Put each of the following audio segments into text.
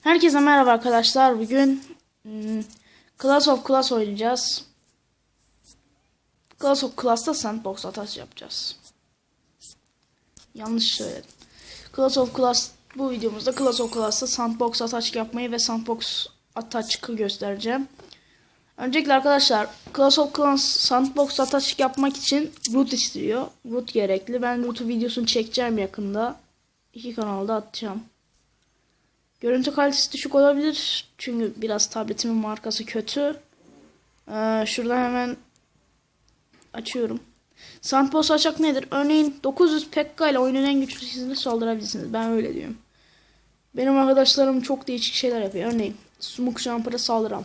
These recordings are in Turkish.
Herkese merhaba arkadaşlar. Bugün hmm, Class of Class oynayacağız. Class of Class'ta sandbox ataç yapacağız. Yanlış söyledim. Class of Class bu videomuzda Class of Class'ta sandbox ataç yapmayı ve sandbox ataçı göstereceğim. Öncelikle arkadaşlar Class of Clans sandbox ataç yapmak için root istiyor. Root gerekli. Ben root'u videosunu çekeceğim yakında. İki kanalda atacağım. Görüntü kalitesi düşük olabilir. Çünkü biraz tabletimin markası kötü. Ee, şuradan hemen açıyorum. Sandbox açak nedir? Örneğin 900 pekka ile oyunun en güçlü sizine saldırabilirsiniz. Ben öyle diyorum. Benim arkadaşlarım çok değişik şeyler yapıyor. Örneğin Smoke Jumper'a saldıram.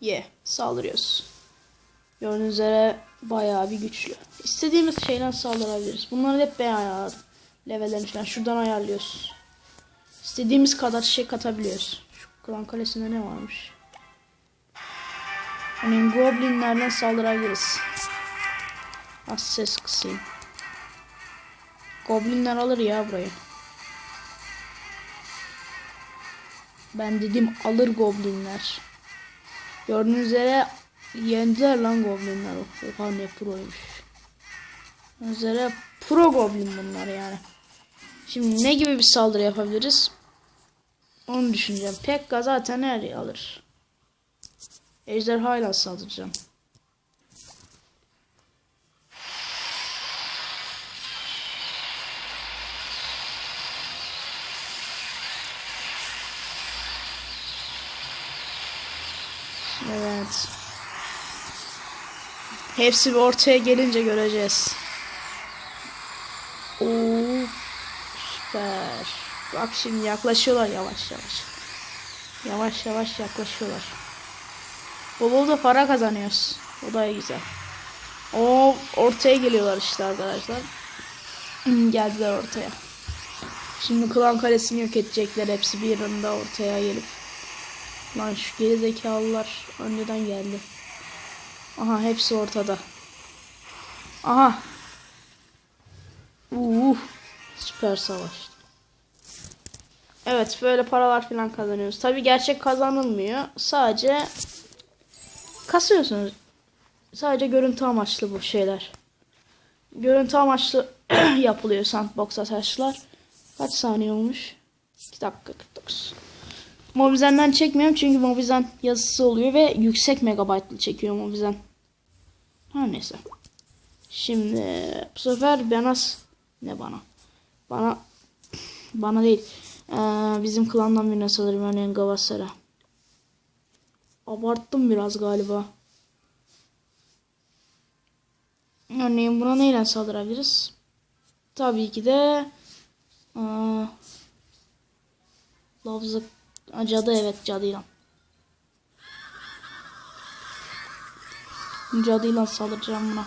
Ye yeah, saldırıyoruz. Gördüğünüz üzere bayağı bir güçlü. İstediğimiz şeyden saldırabiliriz. Bunları hep ben ayarladım. Levellerini falan şuradan ayarlıyoruz. İstediğimiz kadar şey katabiliyoruz. Şu klan kalesinde ne varmış? Hani goblinlerden saldırabiliriz. Az ses kısayım. Goblinler alır ya burayı. Ben dedim alır goblinler. Gördüğünüz üzere yendiler lan goblinler. Oha ne proymuş. Üzere pro goblin bunlar yani. Şimdi ne gibi bir saldırı yapabiliriz? Onu düşüneceğim. Pekka zaten her yeri alır. Ejderhayla saldıracağım. Evet. Hepsi bir ortaya gelince göreceğiz. Oo, süper. Bak şimdi yaklaşıyorlar yavaş yavaş. Yavaş yavaş yaklaşıyorlar. Bol bol da para kazanıyoruz. O da güzel. O ortaya geliyorlar işte arkadaşlar. Hmm, Geldiler ortaya. Şimdi klan kalesini yok edecekler. Hepsi bir anda ortaya gelip. Lan şu geri zekalılar önceden geldi. Aha hepsi ortada. Aha. Uh, süper savaş. Evet böyle paralar falan kazanıyoruz. Tabi gerçek kazanılmıyor. Sadece kasıyorsunuz. Sadece görüntü amaçlı bu şeyler. Görüntü amaçlı yapılıyor sandbox ataşlar. Kaç saniye olmuş? 2 dakika 49. Mobizen'den çekmiyorum çünkü Mobizen yazısı oluyor ve yüksek megabaytlı çekiyor Mobizen. Her neyse. Şimdi bu sefer bana ne bana? Bana bana değil. Ee, bizim klandan birine sanırım örneğin Gavassara. Abarttım biraz galiba. Örneğin buna neyle saldırabiliriz? Tabii ki de aa, Lafzı cadı evet cadıyla. Cadıyla saldıracağım buna.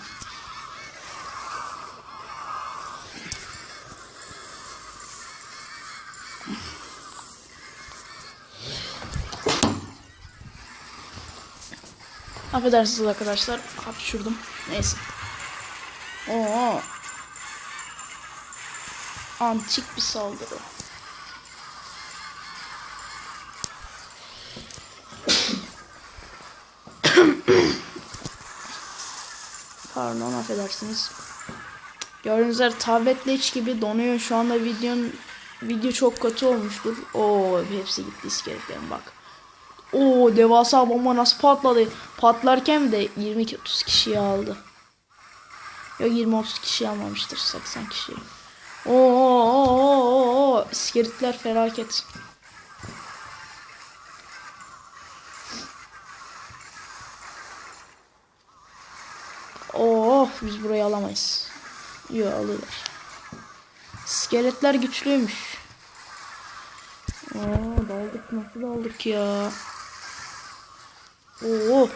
Affedersiniz arkadaşlar. Hapşurdum. Neyse. Oo. Antik bir saldırı. Pardon affedersiniz. Gördüğünüz üzere tabletle hiç gibi donuyor. Şu anda videonun video çok kötü olmuştur. Oo hepsi gitti iskeletlerin bak. Oo devasa bomba nasıl patladı? Patlarken de 22-30 kişiyi aldı. Yok 20-30 kişi almamıştır. 80 kişi. Oo, oo, oo, oo. Felaket. Oh biz burayı alamayız. Yok alıyorlar. İskeletler güçlüymüş. Oo daldık nasıl daldık ya. Oo.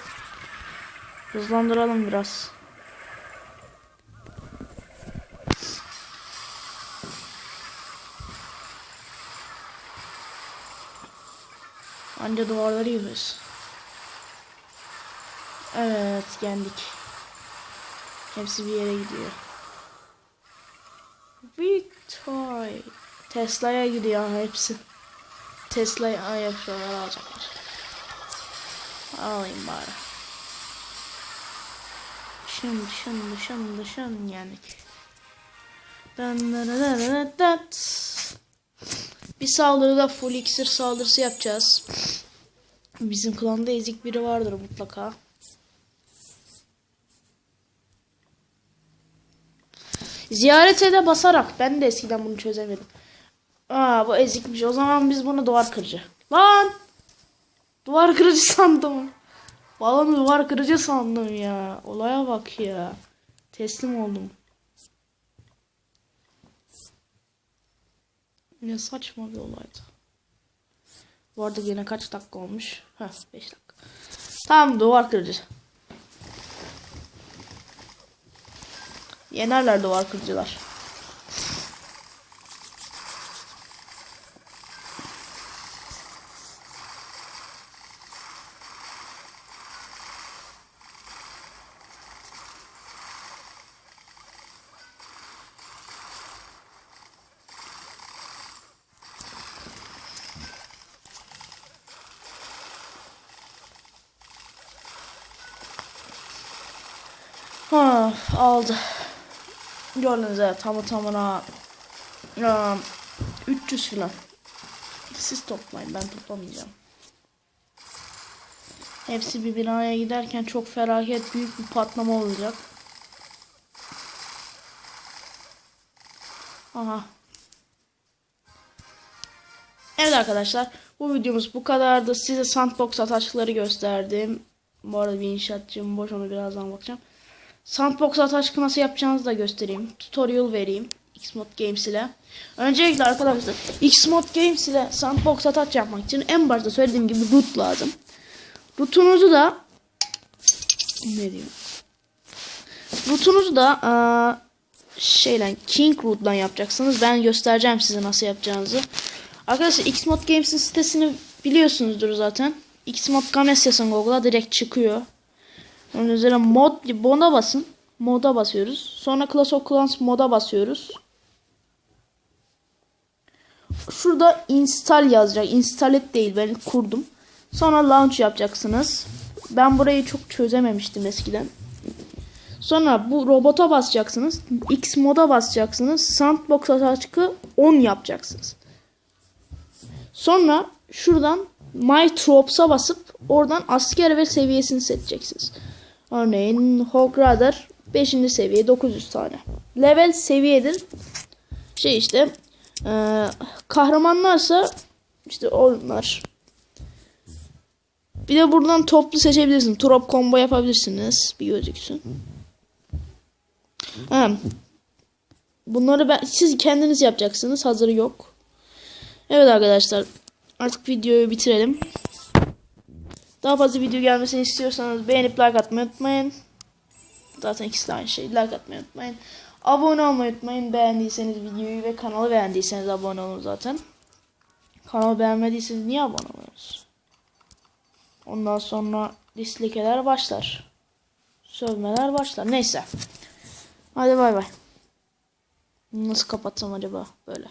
Hızlandıralım biraz. Anca duvarları yürüyoruz. Evet geldik. Hepsi bir yere gidiyor. Victory. Tesla'ya gidiyor hepsi. Tesla'ya yapıyorlar alacaklar. Alayım bari. Şın şın şın şın yani. Bir saldırıda full iksir saldırısı yapacağız. Bizim klanda ezik biri vardır mutlaka. Ziyarete de basarak. Ben de eskiden bunu çözemedim. Aa bu ezikmiş. O zaman biz bunu duvar kırıcı. Lan! Duvar kırıcı sandım. Balonu duvar kırıcı sandım ya. Olaya bak ya. Teslim oldum. Ne saçma bir olaydı. Bu arada yine kaç dakika olmuş? Heh 5 dakika. Tamam duvar kırıcı. Yenerler duvar kırıcılar. Ha, aldı. Gördüğünüz üzere tamı tamına ıı, 300 filan. Siz toplayın ben toplamayacağım. Hepsi bir binaya giderken çok felaket büyük bir patlama olacak. Aha. Evet arkadaşlar bu videomuz bu kadardı. Size sandbox ataçları gösterdim. Bu arada bir inşaatçım boş onu birazdan bakacağım. Sandbox ataşkı nasıl yapacağınızı da göstereyim. Tutorial vereyim. Xmod Games ile. Öncelikle arkadaşlar Xmod Games ile Sandbox ataç yapmak için en başta söylediğim gibi root lazım. Root'unuzu da ne diyeyim? Root'unuzu da aa, şeyle King Root'dan yapacaksınız. Ben göstereceğim size nasıl yapacağınızı. Arkadaşlar Xmod Games'in sitesini biliyorsunuzdur zaten. Xmod Games yazın Google'a direkt çıkıyor. Onun üzerine mod moda basın. Moda basıyoruz. Sonra Clash of Clans moda basıyoruz. Şurada install yazacak. Install et değil ben kurdum. Sonra launch yapacaksınız. Ben burayı çok çözememiştim eskiden. Sonra bu robota basacaksınız. X moda basacaksınız. Sandbox açıkı 10 yapacaksınız. Sonra şuradan My Tropes'a basıp oradan asker ve seviyesini seçeceksiniz. Örneğin Hog Rider 5. seviye 900 tane. Level seviyedir. Şey işte e, kahramanlarsa işte onlar. Bir de buradan toplu seçebilirsiniz. Trop combo yapabilirsiniz. Bir gözüksün. Ha. Bunları ben, siz kendiniz yapacaksınız. Hazırı yok. Evet arkadaşlar. Artık videoyu bitirelim. Daha fazla video gelmesini istiyorsanız beğenip like atmayı unutmayın. Zaten ikisi de aynı şey. Like atmayı unutmayın. Abone olmayı unutmayın. Beğendiyseniz videoyu ve kanalı beğendiyseniz abone olun zaten. Kanalı beğenmediyseniz niye abone olmuyorsunuz? Ondan sonra dislikeler başlar. Sövmeler başlar. Neyse. Hadi bay bay. Nasıl kapatsam acaba? Böyle.